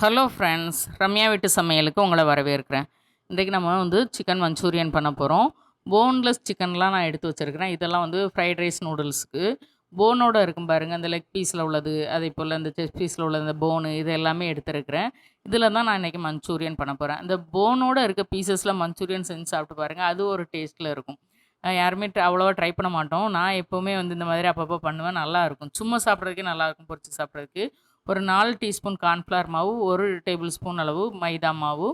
Hello friends Ramya வீட்டு சமையலுக்கு உங்களை வரவேற்கிறேன். இன்றைக்கி நம்ம வந்து சிக்கன் மஞ்சூரியன் பண்ண போகிறோம் போன்லெஸ் சிக்கன்லாம் நான் எடுத்து வச்சுருக்கிறேன். இதெல்லாம் வந்து ஃப்ரைட் ரைஸ் நூடுல்ஸுக்கு போனோட இருக்கும் பாருங்கள் அந்த லெக் பீஸில் உள்ளது அதே போல் இந்த செஸ் பீஸில் உள்ள இந்த போனு இது எல்லாமே எடுத்துருக்கிறேன். இதில் தான் நான் இன்றைக்கி மஞ்சூரியன் பண்ண போகிறேன் அந்த போனோட இருக்க பீசஸில் மஞ்சூரியன் செஞ்சு சாப்பிட்டு பாருங்கள் அது ஒரு டேஸ்ட்டில் இருக்கும். யாருமே ட்ர- அவ்வளோவா ட்ரை பண்ண மாட்டோம். நான் எப்போவுமே வந்து இந்த மாதிரி அப்பப்போ பண்ணுவேன். நல்லா இருக்கும். சும்மா சாப்பிட்றதுக்கே நல்லா இருக்கும். சாப்பிட்றதுக்கு. ஒரு நாலு டீஸ்பூன் கார்ன்ஃப்ளவர் மாவு ஒரு டேபிள் ஸ்பூன் அளவு மைதா மாவு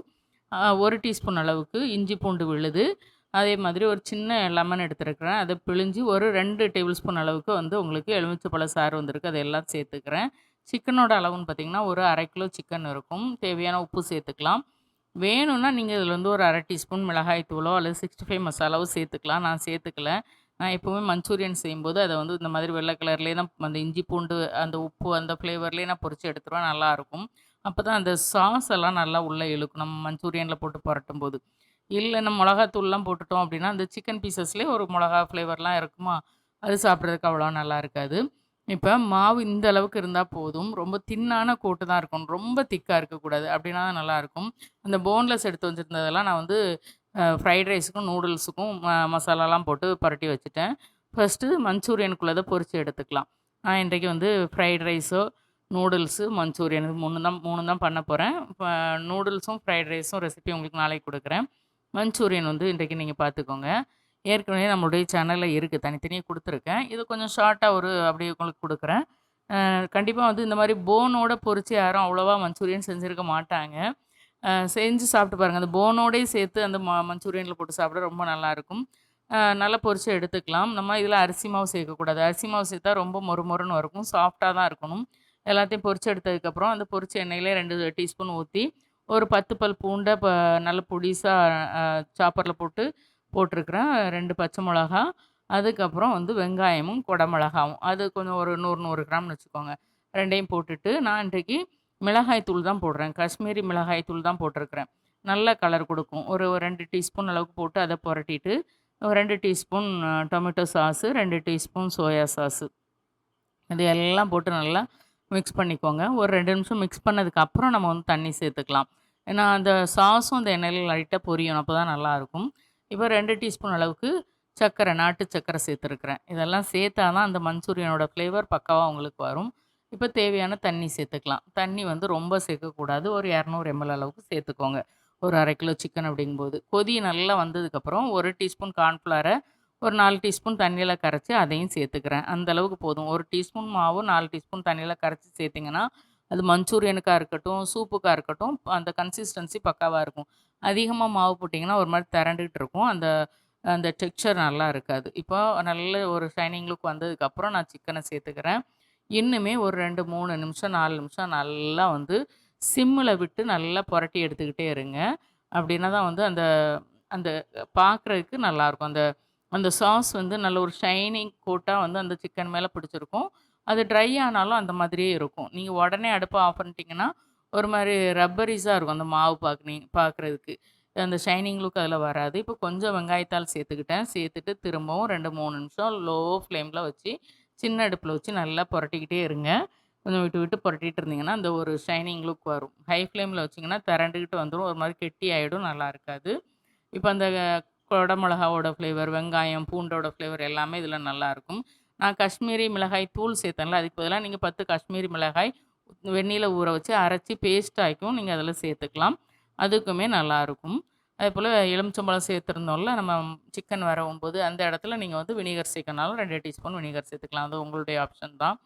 ஒரு டீஸ்பூன் அளவுக்கு இஞ்சி பூண்டு விழுது. அதே மாதிரி ஒரு சின்ன லெமன் எடுத்துருக்கிறேன். அதை பிழிஞ்சு ஒரு ரெண்டு டேபிள் ஸ்பூன் அளவுக்கு வந்து உங்களுக்கு எலுமிச்சப்பழ சாறு வந்திருக்கு அதை எல்லாம் சேர்த்துக்கிறேன். சிக்கனோட அளவுன்னு பார்த்தீங்கன்னா ஒரு அரை கிலோ சிக்கன் இருக்கும். தேவையான உப்பு சேர்த்துக்கலாம். வேணும்னா நீங்கள் இதில் வந்து ஒரு அரை டீஸ்பூன் மிளகாய் தூளோ அல்லது சிக்ஸ்டி ஃபைவ் மசாலாவோ சேர்த்துக்கலாம். நான் சேர்த்துக்கல. நான் எப்போவுமே மஞ்சூரியன் செய்யும்போது அதை வந்து இந்த மாதிரி வெள்ளை கலர்லேயே தான் அந்த இஞ்சி பூண்டு அந்த உப்பு அந்த ஃப்ளேவர்லேயே நான் பொரிச்சு எடுத்துருவேன். நல்லாயிருக்கும் அப்போ தான் அந்த சாஸ் எல்லாம் நல்லா உள்ளே இழுக்கும். நம்ம மஞ்சூரியனில் போட்டு புரட்டும் போது இல்லை நம்ம மிளகாத்தூள்லாம் போட்டுட்டோம் அப்படின்னா அந்த சிக்கன் பீசஸ்லேயே ஒரு மிளகா ஃப்ளேவர்லாம் இருக்குமா? அது சாப்பிட்றதுக்கு அவ்வளோ நல்லா இருக்காது. இப்போ மாவு இந்த அளவுக்கு இருந்தால் போதும். ரொம்ப தின்னான கோட்டு தான் இருக்கும். ரொம்ப திக்காக இருக்கக்கூடாது. அப்படின்னா தான் நல்லாயிருக்கும் அந்த போன்லெஸ் எடுத்து வச்சுருந்ததெல்லாம் நான் வந்து ஃப்ரைட் ரைஸுக்கும் நூடுல்ஸுக்கும் மசாலாலாம் போட்டு புரட்டி வச்சுட்டேன். ஃபஸ்ட்டு மஞ்சூரியனுக்குள்ளதை பொரித்து எடுத்துக்கலாம். நான் இன்றைக்கு வந்து ஃப்ரைட் ரைஸோ நூடுல்ஸு மஞ்சூரியன் மூணு தான் மூணு தான் பண்ண போகிறேன் நூடுல்ஸும் ஃப்ரைட் ரைஸும் ரெசிபி உங்களுக்கு நாளைக்கு கொடுக்குறேன். மஞ்சூரியன் வந்து இன்றைக்கு நீங்கள் பார்த்துக்கோங்க. ஏற்கனவே நம்மளுடைய சேனலில் இருக்குது தனித்தனியாக கொடுத்துருக்கேன். இது கொஞ்சம் ஷார்ட்டாக ஒரு அப்படி உங்களுக்கு கொடுக்குறேன். கண்டிப்பாக வந்து இந்த மாதிரி போனோட பொறிச்சு யாரும் அவ்வளோவா மஞ்சூரியன் செஞ்சுருக்க மாட்டாங்க. செஞ்சு சாப்பிட்டு பாருங்கள் அந்த போனோடே சேர்த்து அந்த ம மஞ்சூரியனில் போட்டு சாப்பிட ரொம்ப நல்லாயிருக்கும். நல்லா பொரிச்சு எடுத்துக்கலாம். நம்ம இதில் அரிசி மாவு சேர்க்கக்கூடாது. அரிசி மாவு சேர்த்தா ரொம்ப மொறு மொறுன்னு இருக்கும் சாஃப்டாக தான் இருக்கணும். எல்லாத்தையும் பொரிச்சு எடுத்ததுக்கப்புறம் அந்த பொரிச்ச எண்ணெயிலே ரெண்டு டீஸ்பூன் ஊற்றி ஒரு பத்து பல் பூண்டை இப்போ நல்ல பொடிசாக சாப்பரில் போட்டு போட்டிருக்கிறேன் ரெண்டு பச்சை மிளகா அதுக்கப்புறம் வந்து வெங்காயமும் குடமிளகாவும். அது கொஞ்சம் ஒரு நூறு நூறு கிராம்னு வச்சுக்கோங்க. ரெண்டையும் போட்டுட்டு நான் இன்றைக்கு மிளகாய் தூள் தான் போடுறேன். காஷ்மீரி மிளகாய் தூள் தான் போட்டிருக்கிறேன். நல்ல கலர் கொடுக்கும். ஒரு ஒரு ரெண்டு டீஸ்பூன் அளவுக்கு போட்டு அதை புரட்டிட்டு ஒரு ரெண்டு டீஸ்பூன் டொமேட்டோ சாஸு ரெண்டு டீஸ்பூன் சோயா சாஸு இது எல்லாம் போட்டு நல்லா மிக்ஸ் பண்ணிக்கோங்க. ஒரு ரெண்டு நிமிஷம் மிக்ஸ் பண்ணதுக்கப்புறம் நம்ம வந்து தண்ணி சேர்த்துக்கலாம். ஏன்னா அந்த சாஸும் அந்த எண்ணெயில் லைட்டாக பொரியும். அப்போ தான் நல்லாயிருக்கும் இப்போ ரெண்டு டீஸ்பூன் அளவுக்கு சர்க்கரை நாட்டு சர்க்கரை சேர்த்துருக்குறேன். இதெல்லாம் சேர்த்தா தான் அந்த மஞ்சூரியனோட ஃப்ளேவர் பக்காவாக உங்களுக்கு வரும். இப்போ தேவையான தண்ணி சேர்த்துக்கலாம். தண்ணி வந்து ரொம்ப சேர்க்கக்கூடாது. ஒரு இரநூறு எம்எல் அளவுக்கு சேர்த்துக்கோங்க. ஒரு அரை கிலோ சிக்கன் அப்படிங்கும்போது. கொதி நல்லா வந்ததுக்கப்புறம் ஒரு டீஸ்பூன் கார்ன்ஃப்ளவரை ஒரு நாலு டீஸ்பூன் தண்ணியில் கரைச்சி அதையும் சேர்த்துக்கிறேன். அந்த அளவுக்கு போதும். ஒரு டீஸ்பூன் மாவு நாலு டீஸ்பூன் தண்ணியில் கரைச்சி சேர்த்திங்கன்னா அது மஞ்சூரியனுக்காக இருக்கட்டும் சூப்புக்காக இருக்கட்டும் அந்த கன்சிஸ்டன்சி பக்காவாக இருக்கும். அதிகமாக மாவு போட்டிங்கன்னா ஒரு மாதிரி திரண்டுக்கிட்டு இருக்கும். அந்த அந்த டெக்ஸ்சர் நல்லா இருக்காது. இப்போ நல்ல ஒரு ஷைனிங் லுக் வந்ததுக்கப்புறம் நான் சிக்கனை சேர்த்துக்கிறேன். இன்னுமே ஒரு ரெண்டு மூணு நிமிஷம் நாலு நிமிஷம் நல்லா வந்து சிம்மில் விட்டு நல்லா புரட்டி எடுத்துக்கிட்டே இருங்க. அப்படின்னா தான் வந்து அந்த அந்த பார்க்குறதுக்கு நல்லாயிருக்கும். அந்த அந்த சாஸ் வந்து நல்ல ஒரு ஷைனிங் கோட்டாக வந்து அந்த சிக்கன் மேலே பிடிச்சிருக்கும். அது ட்ரை ஆனாலும் அந்த மாதிரியே இருக்கும். நீங்கள் உடனே அடுப்பை ஆஃப் பண்ணிட்டீங்கன்னா ஒரு மாதிரி ரப்பரிஸாக இருக்கும் அந்த மாவு பார்க்குனீ பார்க்குறதுக்கு அந்த ஷைனிங் லுக் அதில் வராது. இப்போ கொஞ்சம் வெங்காயத்தால் சேர்த்துக்கிட்டேன். சேர்த்துட்டு திரும்பவும் ரெண்டு மூணு நிமிஷம் லோ ஃப்ளேமில் வச்சு சின்ன அடுப்பில் வச்சு நல்லா புரட்டிக்கிட்டே இருங்க. கொஞ்சம் விட்டு விட்டு புரட்டிட்டு இருந்தீங்கன்னா அந்த ஒரு ஷைனிங் லுக் வரும். ஹை ஃப்ளேமில் வச்சிங்கன்னா திரண்டுக்கிட்டு வந்துடும் ஒரு மாதிரி கெட்டி ஆகிடும் நல்லா இருக்காது. இப்போ அந்த குடமிளகாவோட ஃப்ளேவர் வெங்காயம் பூண்டோட ஃப்ளேவர் எல்லாமே இதில் நல்லாயிருக்கும் நான் காஷ்மீரி மிளகாய் தூள் சேர்த்தேன்ல அதுக்கு பதிலாக நீங்கள் பத்து காஷ்மீரி மிளகாய் வெந்நீல ஊற வச்சு அரைச்சி பேஸ்ட் ஆக்கியும் நீங்கள் அதில் சேர்த்துக்கலாம். அதுக்குமே நல்லாயிருக்கும் அதே போல் எலுமிச்சம்பழம் சேர்த்துருந்தோம்ல நம்ம சிக்கன் வரவும்போது அந்த இடத்துல நீங்கள் வந்து வினிகர் சேர்க்கனாலும் ரெண்டு டீஸ்பூன் வினிகர் சேர்த்துக்கலாம். அது உங்களுடைய ஆப்ஷன் தான்.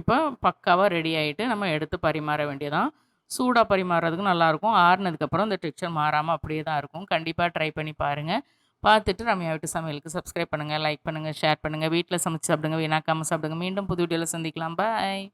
இப்போ பக்காவாக ரெடி ஆகிட்டு நம்ம எடுத்து பரிமாற வேண்டியதான் சூடாக பரிமாறுறதுக்கு நல்லாயிருக்கும் ஆறுனதுக்கப்புறம் இந்த டெக்ஸ்சர் மாறாமல் அப்படியே தான் இருக்கும். கண்டிப்பாக ட்ரை பண்ணி பாருங்கள் பார்த்துட்டு ரம்யா வீட்டு சமையலுக்கு சப்ஸ்கிரைப் பண்ணுங்கள் லைக் பண்ணுங்கள் ஷேர் பண்ணுங்கள் வீட்டில் சமைச்சு சாப்பிடுங்க வீணாக்காமல் சாப்பிடுங்க. மீண்டும் புது வீடியோவில் சந்திக்கலாம். பாய்